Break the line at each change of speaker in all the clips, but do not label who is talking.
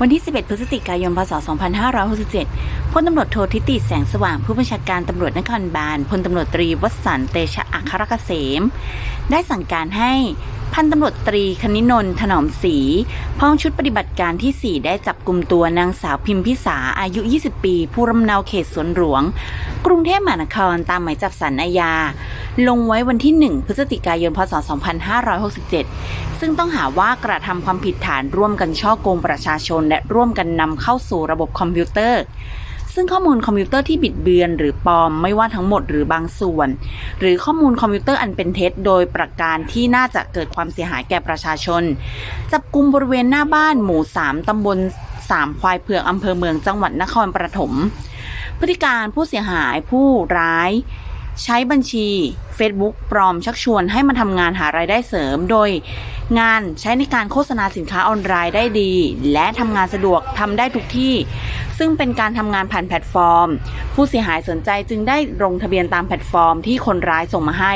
วันที่ 11 พฤศจิกายน พศ 2567 พลตำรวจโททิติแสงสว่าง ผู้บัญชาการตำรวจนครบาล พลตำรวจตรีวสันเตชะอัครเกษม ได้สั่งการให้พันตำรวจตรีคณินนท์ถนอมศรีพ้องชุดปฏิบัติการที่ 4 ได้จับกลุ่มตัวนางสาวพิมพิสาอายุ 20 ปี ผู้รำเนาเขตสวนหลวง กรุงเทพมหานครตามหมายจับสารอาญา ลงไว้วันที่ 1 พฤศจิกายน พศ 2567 ซึ่งต้องหาว่ากระทำความผิดฐานร่วมกันช่อโกงประชาชน และร่วมกันนำเข้าสู่ระบบคอมพิวเตอร์ ซึ่งข้อมูลคอมพิวเตอร์ที่บิดเบือนหรือปลอมไม่ว่าทั้งหมดหรือบางส่วน หรือข้อมูลคอมพิวเตอร์อันเป็นเท็จโดยประการที่น่าจะเกิดความเสียหายแก่ประชาชน จับกลุ่มบริเวณหน้าบ้านหมู่ 3 ตำบลสามควายเผือกอำเภอเมืองจังหวัดนครปฐมพฤติการผู้เสียหายผู้ร้าย ใช้บัญชี Facebook ปลอมชักชวนให้มาทำงานหารายได้เสริม โดย งานใช้ในการโฆษณาสินค้าออนไลน์ได้ดี และทำงานสะดวกทำได้ทุกที่ ซึ่งเป็นการทำงานผ่านแพลตฟอร์ม ผู้เสียหายสนใจจึงได้ลงทะเบียนตามแพลตฟอร์มที่คนร้ายส่งมาให้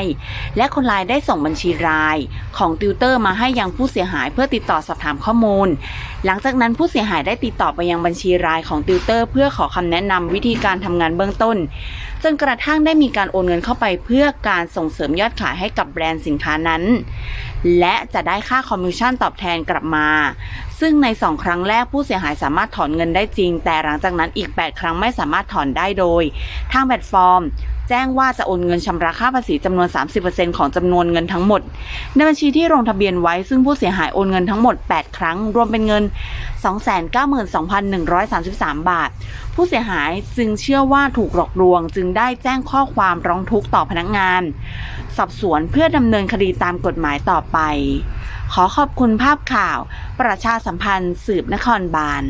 และคนร้ายได้ส่งบัญชีราย ของติวเตอร์มาให้ยังผู้เสียหายเพื่อติดต่อสอบถามข้อมูล หลังจากนั้นผู้เสียหายได้ติดต่อไปยังบัญชีรายของติวเตอร์ เพื่อขอคำแนะนำวิธีการทำงานเบื้องต้น จนกระทั่งได้มีการโอนเงินเข้าไปเพื่อการส่งเสริมยอดขายให้กับแบรนด์สินค้านั้น และจะได้ค่าคอมมิชชั่นตอบแทนกลับมา ซึ่งใน 2 ครั้งแรกผู้เสียหายสามารถถอนเงินได้จริง แต่หลังจากนั้นอีก 8 ครั้งไม่สามารถถอนได้โดย ทางแพลตฟอร์ม แจ้งว่าจะโอนเงินชำระค่าภาษีจำนวน 30%ของจำนวนเงินทั้งหมด ในบัญชีที่ลงทะเบียนไว้ซึ่งผู้เสียหายโอนเงินทั้งหมด 8 ครั้ง รวมเป็นเงิน 292,133 บาท ผู้เสียหายจึงเชื่อว่าถูกหลอกลวง จึงได้แจ้งข้อความร้องทุกข์ต่อพนักงาน สอบสวนเพื่อดำเนินคดีตามกฎหมายต่อไป ขอขอบคุณภาพข่าว ประชาสัมพันธ์สืบนครบาล